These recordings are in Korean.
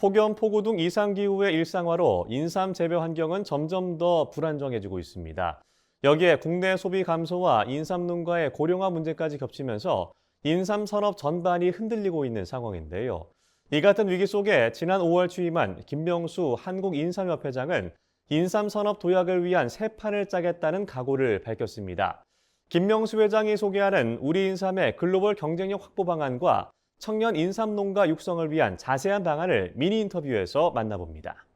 폭염, 폭우 등 이상기후의 일상화로 인삼 재배 환경은 점점 더 불안정해지고 있습니다. 여기에 국내 소비 감소와 인삼 농가의 고령화 문제까지 겹치면서 인삼 산업 전반이 흔들리고 있는 상황인데요. 이 같은 위기 속에 지난 5월 취임한 김명수 한국인삼협회장은 인삼 산업 도약을 위한 새 판을 짜겠다는 각오를 밝혔습니다. 김명수 회장이 소개하는 우리 인삼의 글로벌 경쟁력 확보 방안과 청년 인삼 농가 육성을 위한 자세한 방안을 미니 인터뷰에서 만나봅니다.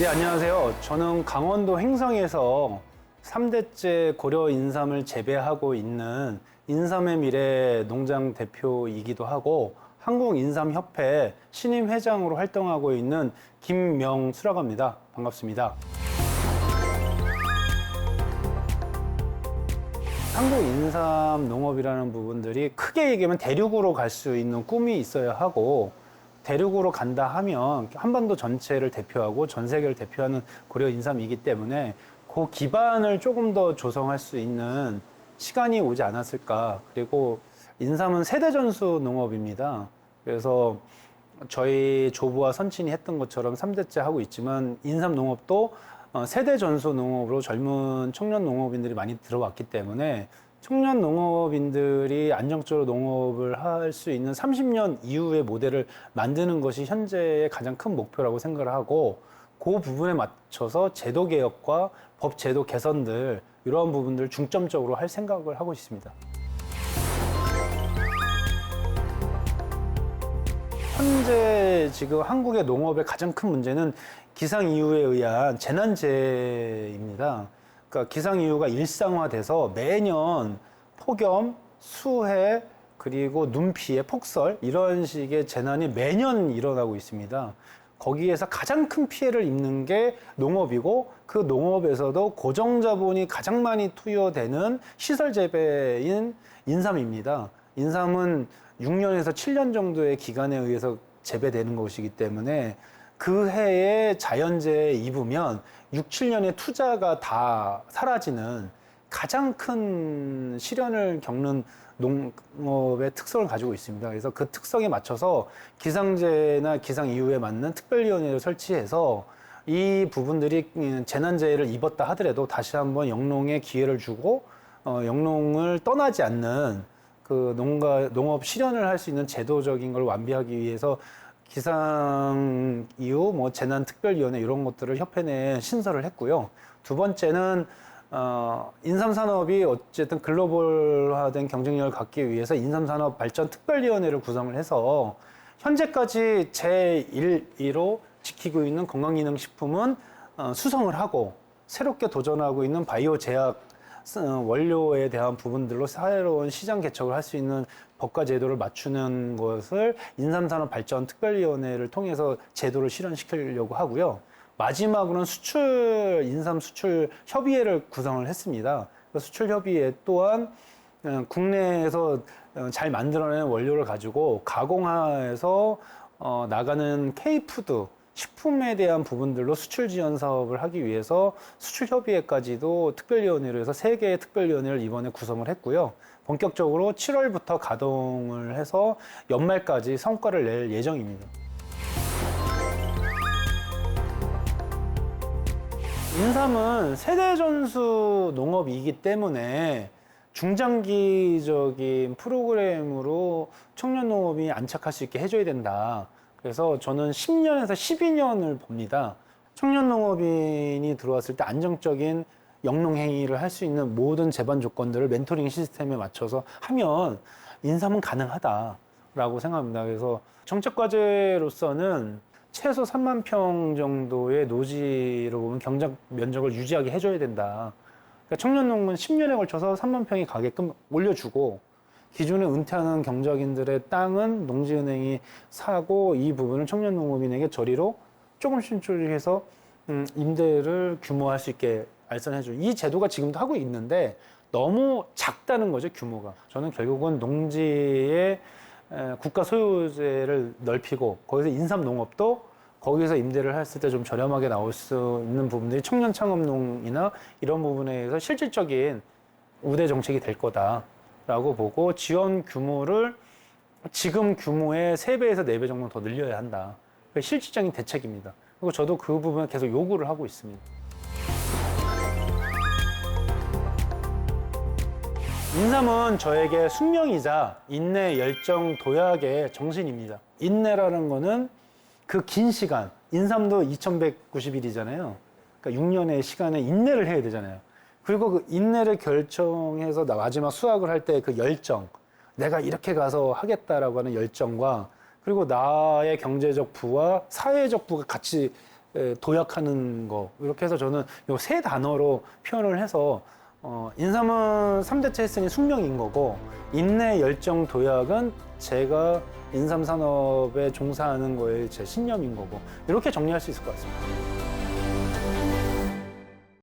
네, 안녕하세요. 저는 강원도 횡성에서 3대째 고려 인삼을 재배하고 있는 인삼의 미래 농장 대표이기도 하고 한국인삼협회 신임 회장으로 활동하고 있는 김명수라고 합니다. 반갑습니다. 한국 인삼 농업이라는 부분들이 크게 얘기하면 대륙으로 갈 수 있는 꿈이 있어야 하고 대륙으로 간다 하면 한반도 전체를 대표하고 전 세계를 대표하는 고려 인삼이기 때문에 그 기반을 조금 더 조성할 수 있는 시간이 오지 않았을까. 그리고 인삼은 세대 전수 농업입니다. 그래서 저희 조부와 선친이 했던 것처럼 3대째 하고 있지만 인삼 농업도 어, 세대 전수 농업으로 젊은 청년 농업인들이 많이 들어왔기 때문에 청년 농업인들이 안정적으로 농업을 할 수 있는 30년 이후의 모델을 만드는 것이 현재의 가장 큰 목표라고 생각을 하고 그 부분에 맞춰서 제도 개혁과 법 제도 개선들 이러한 부분들을 중점적으로 할 생각을 하고 있습니다. 현재 지금 한국의 농업의 가장 큰 문제는 기상 이후에 의한 재난재해입니다. 그러니까 기상 이후가 일상화돼서 매년 폭염, 수해, 그리고 눈 피해, 폭설 이런 식의 재난이 매년 일어나고 있습니다. 거기에서 가장 큰 피해를 입는 게 농업이고 그 농업에서도 고정 자본이 가장 많이 투여되는 시설 재배인 인삼입니다. 인삼은 6년에서 7년 정도의 기간에 의해서 재배되는 것이기 때문에 그 해에 자연재해 입으면 6, 7년의 투자가 다 사라지는 가장 큰 시련을 겪는 농업의 특성을 가지고 있습니다. 그래서 그 특성에 맞춰서 기상재해나 기상 이후에 맞는 특별위원회를 설치해서 이 부분들이 재난재해를 입었다 하더라도 다시 한번 영농에 기회를 주고 어, 영농을 떠나지 않는 그 농가 농업 실현을 할 수 있는 제도적인 걸 완비하기 위해서 기상 이후 뭐 재난 특별위원회 이런 것들을 협회 내에 신설을 했고요. 두 번째는 어, 인삼 산업이 어쨌든 글로벌화된 경쟁력을 갖기 위해서 인삼 산업 발전 특별위원회를 구성을 해서 현재까지 제1위로 지키고 있는 건강기능식품은 어, 수성을 하고 새롭게 도전하고 있는 바이오 제약 어, 원료에 대한 부분들로 새로운 시장 개척을 할 수 있는 법과 제도를 맞추는 것을 인삼산업 발전 특별위원회를 통해서 제도를 실현시키려고 하고요. 마지막으로는 수출 인삼 수출 협의회를 구성을 했습니다. 그 수출 협의회 또한 어, 국내에서 어, 잘 만들어낸 원료를 가지고 어, 나가는 K푸드 식품에 대한 부분들로 수출 지원 사업을 하기 위해서 수출 협의회까지도 특별위원회로 해서 세 개의 특별위원회를 이번에 구성을 했고요. 본격적으로 7월부터 가동을 해서 연말까지 성과를 낼 예정입니다. 인삼은 세대 전수 농업이기 때문에 중장기적인 프로그램으로 청년 농업이 안착할 수 있게 해줘야 된다. 그래서 저는 10년에서 12년을 봅니다. 청년 농업인이 들어왔을 때 안정적인 영농 행위를 할 수 있는 모든 제반 조건들을 멘토링 시스템에 맞춰서 하면 인삼은 가능하다라고 생각합니다. 그래서 정책 과제로서는 최소 3만 평 정도의 노지로 보면 경작 면적을 유지하게 해줘야 된다. 그러니까 청년 농은 10년에 걸쳐서 3만 평이 가게끔 올려주고 기존에 은퇴하는 경작인들의 땅은 농지은행이 사고 이 부분을 청년 농업인에게 저리로 조금씩 조금씩 해서 음, 임대를 규모할 수 있게 알선해주는 이 제도가 지금도 하고 있는데 너무 작다는 거죠 규모가. 저는 결국은 농지의 에, 국가 소유재를 넓히고 거기서 인삼 농업도 거기서 임대를 했을 때 좀 저렴하게 나올 수 있는 부분들이 청년 창업농이나 이런 부분에 의해서 실질적인 우대 정책이 될 거다 라고 보고 지원 규모를 지금 규모의 세배에서네 배 정도 더 늘려야 한다. 실질적인 대책입니다. 그리고 저도 그 부분을 계속 요구를 하고 있습니다. 인삼은 저에게 숙명이자 인내, 열정, 도약의 정신입니다. 인내라는 거는 그 긴 시간, 인삼도 2190일이잖아요. 그러니까 6년의 시간에 인내를 해야 되잖아요. 그리고 그 인내를 결정해서 나 마지막 수확을 할 때 그 열정, 내가 이렇게 가서 하겠다라고 하는 열정과 그리고 나의 경제적 부와 사회적 부가 같이 에, 도약하는 거 이렇게 해서 저는 이세 단어로 표현을 해서 어, 인삼은 삼대 채했으니 숙명인 거고 인내, 열정, 도약은 제가 인삼 산업에 종사하는 거에 제 신념인 거고 이렇게 정리할 수 있을 것 같습니다.